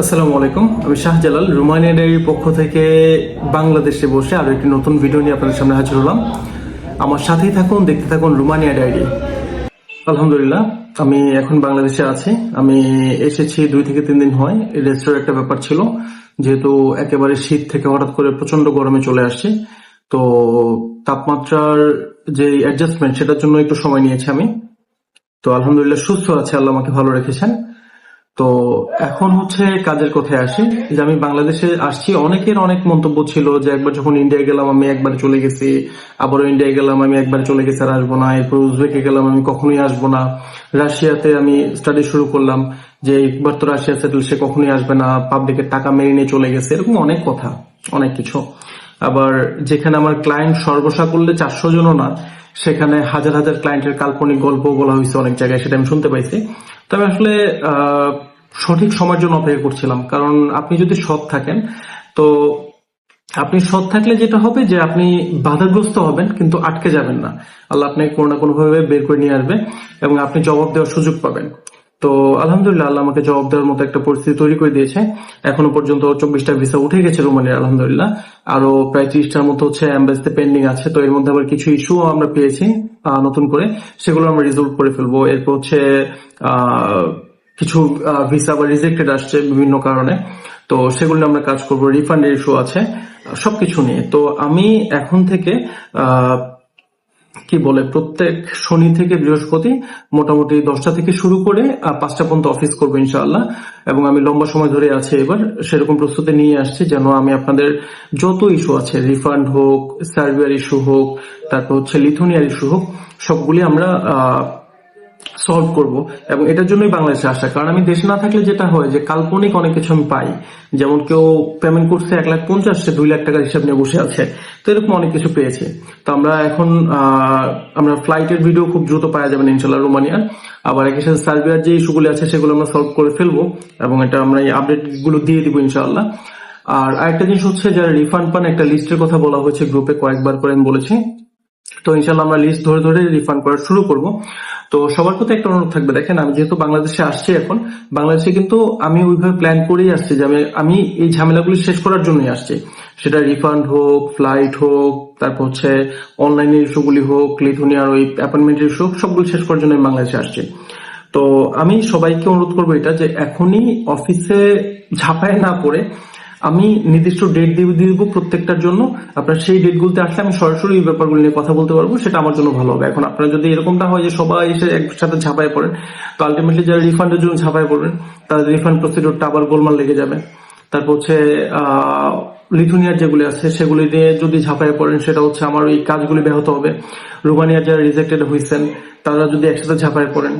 আসসালামু আলাইকুম। আমি শাহজালাল রুমানিয়া ডায়েরির পক্ষ থেকে বাংলাদেশে বসে আরও একটি নতুন ভিডিও নিয়ে আপনাদের সামনে হাজির হলাম। আমার সাথেই থাকুন, দেখতে থাকুন রুমানিয়া ডায়েরি। আলহামদুলিল্লাহ, আমি এখন বাংলাদেশে আছি। আমি এসেছি দুই থেকে তিন দিন হয় রেস্টোর একটা ব্যাপার ছিল। যেহেতু একেবারে শীত থেকে হঠাৎ করে প্রচণ্ড গরমে চলে আসছে, তো তাপমাত্রার যে অ্যাডজাস্টমেন্ট সেটার জন্য একটু সময় নিয়েছি আমি। তো আলহামদুলিল্লাহ সুস্থ আছে, আল্লাহ আমাকে ভালো রেখেছেন। তো এখন হচ্ছে কাজের কথায় আসি, যে আমি বাংলাদেশে আসছি, অনেকের অনেক মন্তব্য ছিল যে একবার যখন ইন্ডিয়া গেলাম আমি একবার চলে গেছি আবার ইন্ডিয়া গেলাম আমি একবার চলে গেছি আর আসব না, এরপর উজবেকে গেলাম আমি কখনোই আসব না। রাশিয়াতে আমি স্টাডি শুরু করলাম যে একবার তো রাশিয়া সেটেল সে কখনোই আসবে না পাবলিকের টাকা মেরে নিয়ে চলে গেছে, এরকম অনেক কথা। অনেক কিছু। আবার যেখানে আমার ক্লায়েন্ট সর্বসা করলে চারশো জনও না, সেখানে হাজার হাজার ক্লায়েন্টের কাল্পনিক গল্প বলা হয়েছে অনেক জায়গায়, সেটা আমি শুনতে পাইছি। তবে আসলে সঠিক সময়ের জন্য অপেক্ষা করছিলাম। কারণ আপনি যদি সৎ থাকেন, তো আপনি সৎ থাকলে যেটা হবে যে আপনি বাধাগ্রস্ত হবেন, কিন্তু আটকে যাবেন না। আল্লাহ আপনাকে কোনো না কোনো ভাবে বের করে নিয়ে আসবে এবং আপনি জবাব দেওয়ার সুযোগ পাবেন। তো আলহামদুলিল্লাহ আল্লাহ আমাকে জবাব দেওয়ার মতো একটা পরিস্থিতি তৈরি করে দিয়েছে। এখনও পর্যন্ত চব্বিশটা ভিসা উঠে গেছে রোমানিয়ার আলহামদুলিল্লাহ। আরও প্রায় ত্রিশটার মতো হচ্ছে অ্যাম্বাসিতে পেন্ডিং আছে, তো এর মধ্যে আবার কিছু ইস্যু আমরা পেয়েছি নতুন করে। সেগুলো আমরা রিজলভ করে ফেলব। এরপর হচ্ছে কিছু ভিসা বা রিজেক্টেড আসছে বিভিন্ন কারণে। তো সেগুলো আমরা কাজ করব। রিফান্ডের ইস্যু আছে, সবকিছু নিয়ে। তো আমি এখন থেকে কি বলে, প্রত্যেক শনি থেকে বৃহস্পতি মোটামুটি দশটা থেকে শুরু করে পাঁচটা পর্যন্ত অফিস করব ইনশাল্লাহ এবং আমি লম্বা সময় ধরে আছি এবার, সেরকম প্রস্তুতি নিয়ে আসছি যেন আমি আপনাদের যত ইস্যু আছে রিফান্ড হোক সার্ভিয়ার ইস্যু হোক, তারপর হচ্ছে লিথুনিয়ার ইস্যু হোক, সবগুলি আমরা সলভ করব, এবং এটার জন্যই বাংলাদেশে আসা। কারণ আমি দেশে না থাকলে যেটা হয়, যে কাল্পনিক অনেক কিছু আমি পাই। যেমন কেউ পেমেন্ট করছে এক লাখ পঞ্চাশ, সে দুই লাখ টাকার হিসাব নিয়ে বসে আছে। তো এরকম অনেক কিছু পেয়েছে। তো আমরা এখন আমরা ফ্লাইটের ভিডিও খুব দ্রুত পাওয়া যাবেন ইনশাল্লাহ রোমানিয়ার আবার একই সাথে সার্বিয়ার যে ইস্যুগুলো আছে, সেগুলো আমরা সলভ করে ফেলব, এবং এটা আমরা এই আপডেটগুলো দিয়ে দিব ইনশাল্লাহ আর আরেকটা জিনিস হচ্ছে, যারা রিফান্ড পান, একটা লিস্টের কথা বলা হয়েছে গ্রুপে কয়েকবার করে আমি বলেছি। তো ইনশাল্লাহ আমরা লিস্ট ধরে ধরে রিফান্ড করা শুরু করব। তো সবার প্রতি একটা অনুরোধ থাকবে, দেখেন আমি যেহেতু বাংলাদেশে আসছি এখন, বাংলাদেশে কিন্তু আমি ওইভাবে প্ল্যান করেই আসছি যে আমি এই ঝামেলাগুলি শেষ করার জন্যই আসছি। সেটা রিফান্ড হোক ফ্লাইট হোক, তারপর হচ্ছে অনলাইনের ইস্যুগুলি হোক লিথুনিয়ার ওই অ্যাপয়েন্টমেন্টের ইস্যু হোক, সবগুলো শেষ করার জন্য বাংলাদেশে আসছি। তো আমি সবাইকে অনুরোধ করব এটা যে এখনই অফিসে ঝাঁপায় না পড়ে আমি নির্দিষ্ট ডেট দিয়ে দিয়ে দিব প্রত্যেকটার জন্য। আপনার সেই ডেটগুলোতে আসলে আমি সরাসরি এই ব্যাপারগুলো নিয়ে কথা বলতে পারব, সেটা আমার জন্য ভালো হবে। এখন আপনার যদি এরকমটা হয় যে সবাই এসে একসাথে ঝাঁপায় পড়েন, তো আলটিমেটলি যারা রিফান্ডের জন্য ঝাঁপায় পড়বেন, তাদের রিফান্ড প্রসিডিওরটা আবার গোলমাল লেগে যাবে। তারপর হচ্ছে লিথুনিয়ার যেগুলি আছে, সেগুলি নিয়ে যদি ঝাঁপায় পড়েন, সেটা হচ্ছে আমার ওই কাজগুলি ব্যাহত হবে। রুমানিয়ার যারা রিজেক্টেড হয়েছেন তারা যদি একসাথে ঝাঁপায় পড়েন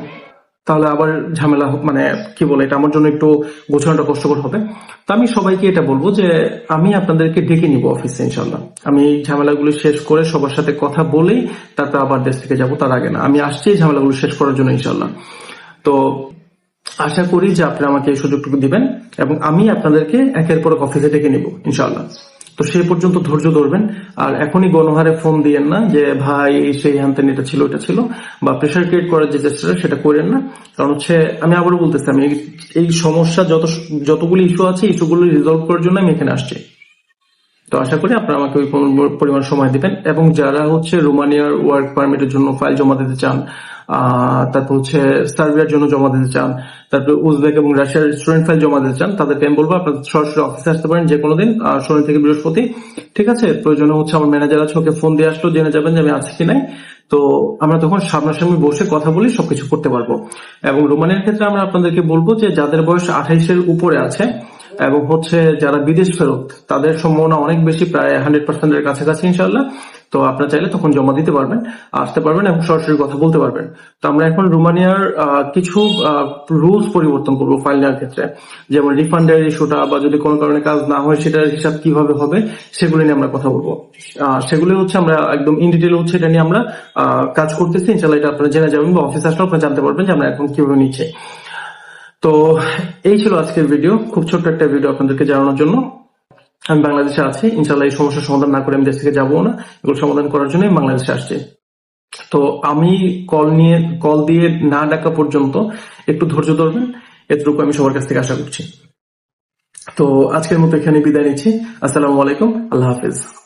তাহলে আবার ঝামেলা মানে কি বলে, এটা আমার জন্য একটু গোছানোটা কষ্টকর হবে। তো আমি সবাইকে এটা বলব যে, আমি আপনাদেরকে ডেকে নিব অফিসে ইনশাল্লাহ আমি ঝামেলাগুলো শেষ করে সবার সাথে কথা বলেই তারপর আবার দেশ থেকে যাব, তার আগে না। আমি আসছি এই ঝামেলাগুলো শেষ করার জন্য ইনশাল্লাহ তো আশা করি যে আপনারা আমাকে এই সুযোগটুকু দিবেন এবং আমি আপনাদেরকে একের পর অফিসে ডেকে নিব ইনশাল্লাহ তো সেই পর্যন্ত ধৈর্য ধরবেন। আর এখনই গণহারে ফোন দিয়েন না যে, ভাই এই সেই হ্যানতেন এটা ছিল এটা ছিল। বা প্রেশার ক্রিয়েট করার যে চেষ্টাটা, সেটা করেন না। কারণ হচ্ছে, আমি আবারও বলতেছি, আমি এই- সমস্যা যত, যতগুলি ইস্যু আছে ইস্যুগুলো রিজলভ করার জন্য আমি এখানে আসছি। তো আশা করি আপনারা আমাকে ওই পরিমাণ- সময় দিবেন। এবং যারা হচ্ছে রোমানিয়ার ওয়ার্ক পারমিটের জন্য ফাইল জমা দিতে চান তারপর হচ্ছে সার্বিয়ার জন্য জমা দিতে চান, তারপর উজবেক এবং রাশিয়ার স্টুডেন্ট ফাইল জমা দিতে চান তাদেরকে আমি বলব, আপনারা সরাসরি অফিসে আসতে পারেন যে কোনো দিন শনি থেকে বৃহস্পতি। ঠিক আছে? প্রয়োজনে হচ্ছে আমার ম্যানেজার আছে, ওকে ফোন দিয়ে আসলো জেনে যাবেন যে আমি আছি কি নাই। তো আমরা তখন সামনাসামনি বসে কথা বলি, সবকিছু করতে পারব। এবং রোমানিয়ার ক্ষেত্রে আমরা আপনাদেরকে বলব যে যাদের বয়স আঠাইশের উপরে আছে, এবং হচ্ছে যারা বিদেশ ফেরত, তাদের সম্ভাবনা অনেক বেশি, প্রায় হান্ড্রেড পার্সেন্টের কাছাকাছি ইনশাল্লাহ তো আপনারা চাইলে তখন জমা দিতে পারবেন, আসতে পারবেন এবং সরাসরি কথা বলতে পারবেন। তো আমরা এখন রোমানিয়ার কিছু রুলস পরিবর্তন করব ফাইল নেওয়ার ক্ষেত্রে। যেমন রিফান্ডের ইস্যুটা বা যদি কোনো কারণে কাজ না হয় সেটার হিসাব কীভাবে হবে, সেগুলো নিয়ে আমরা কথা বলব। সেগুলো হচ্ছে আমরা একদম ইন ডিটেল হচ্ছে এটা নিয়ে আমরা কাজ করতেছি। ইনশাল্লাহ এটা আপনারা জেনে যাবেন বা অফিস আসলে আপনারা জানতে পারবেন যে আমরা এখন কীভাবে নিচ্ছে। তো এই ছিল আজকের ভিডিও খুব ছোট্ট একটা ভিডিও আপনাদেরকে জানানোর জন্য। আমি বাংলাদেশে আছি ইনশাল্লাহ এই সমস্যার সমাধান না করে আমি দেশ থেকে যাব না। এগুলো সমাধান করার জন্য বাংলাদেশে আসছি। তো আমি কল নিয়ে, কল দিয়ে না ডাকা পর্যন্ত একটু ধৈর্য ধরবেন, এতটুকু আমি সবার কাছ থেকে আশা করছি। তো আজকের মতো এখানে বিদায় নিচ্ছি। আসসালামু আলাইকুম, আল্লাহ হাফিজ।